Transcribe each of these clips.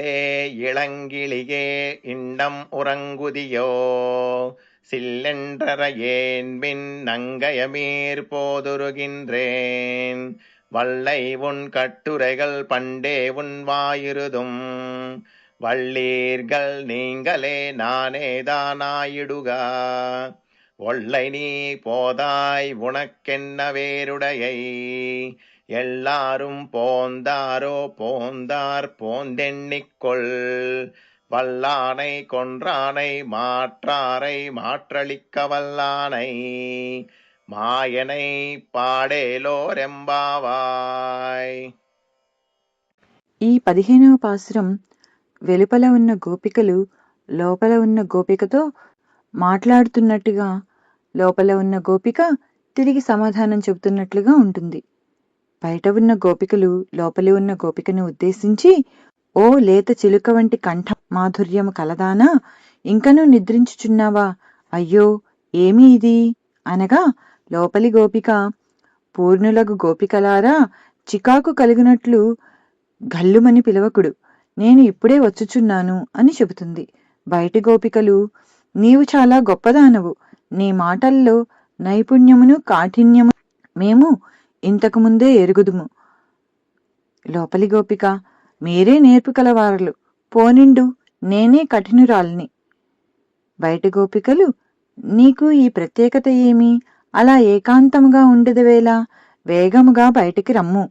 சில்லே இளங்கிளியே இண்டம் உறங்குதியோ? சில்லென்றரையேன் பின் நங்கயமீர் போதுருகின்றேன். வல்லை உன் கட்டுரைகள் பண்டே உன் வாயிருதும். வள்ளீர்கள் நீங்களே நானே நானேதானாயிடுக ஒல்லை நீ போதாய் உனக்கென்ன வேருடையை எல்லாரும் போந்தாரோ போந்தார் போந்தெண்ணிக்கொள் வல்லானை கொன்றானை மாற்றாரை மாற்றளிக்க வல்லானை మాయనై పాడేలోరెంబావాయ్ ఈ పదిహేనవ పాసురం వెలుపల ఉన్న గోపికలు లోపల ఉన్న గోపికతో మాట్లాడుతున్నట్టుగా లోపల ఉన్న గోపిక తిరిగి సమాధానం చెబుతున్నట్లుగా ఉంటుంది బయట ఉన్న గోపికలు లోపలి ఉన్న గోపికను ఉద్దేశించి ఓ లేత చిలుక వంటి కంఠ మాధుర్యము కలదానా? ఇంకనూ నిద్రించుచున్నావా? అయ్యో ఏమి ఇది? అనగా లోపలి గోపిక పూర్ణులగు గోపికలారా చికాకు కలిగినట్లు గల్లుమని పిలవకుడు. నేను ఇప్పుడే వచ్చుచున్నాను అని చెబుతుంది. బయటి గోపికలు నీవు చాలా గొప్పదానవు. నీ మాటల్లో నైపుణ్యమును కాఠిన్యము మేము ఇంతకు ముందే ఎరుగుదుము. లోపలి గోపిక మీరే నేర్పుకలవారలు పోనిండు నేనే కఠినురాల్ని. బయట గోపికలు నీకు ఈ ప్రత్యేకత ఏమి? అలా ఏకాంతముగా ఉండేదివేళ వేగముగా బయటికి రమ్ము.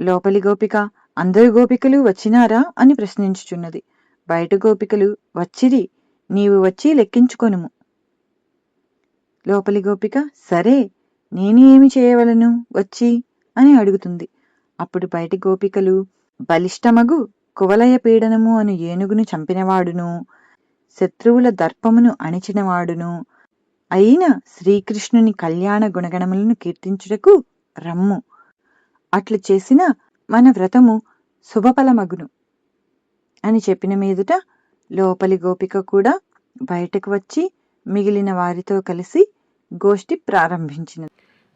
లోపలి గోపిక అందరు గోపికలు వచ్చినారా అని ప్రశ్నించుచున్నది. బయట గోపికలు వచ్చిరి నీవు వచ్చి లెక్కించుకొనుము. లోపలి గోపిక సరే నేను ఏమి చేయవలను? వచ్చి అని అడుగుతుంది. అప్పుడు బయటి గోపికలు బలిష్టమగు కువలయ పీడనము అను ఏనుగును చంపినవాడును శత్రువుల దర్పమును అణిచినవాడును అయిన శ్రీకృష్ణుని కళ్యాణ గుణగణములను కీర్తించుటకు రమ్ము. అట్లు చేసిన మన వ్రతము శుభఫలమగును అని చెప్పిన మీదుట లోపలి గోపిక కూడా బయటకు వచ్చి మిగిలిన వారితో కలిసి గోష్ఠి ప్రారంభించినది.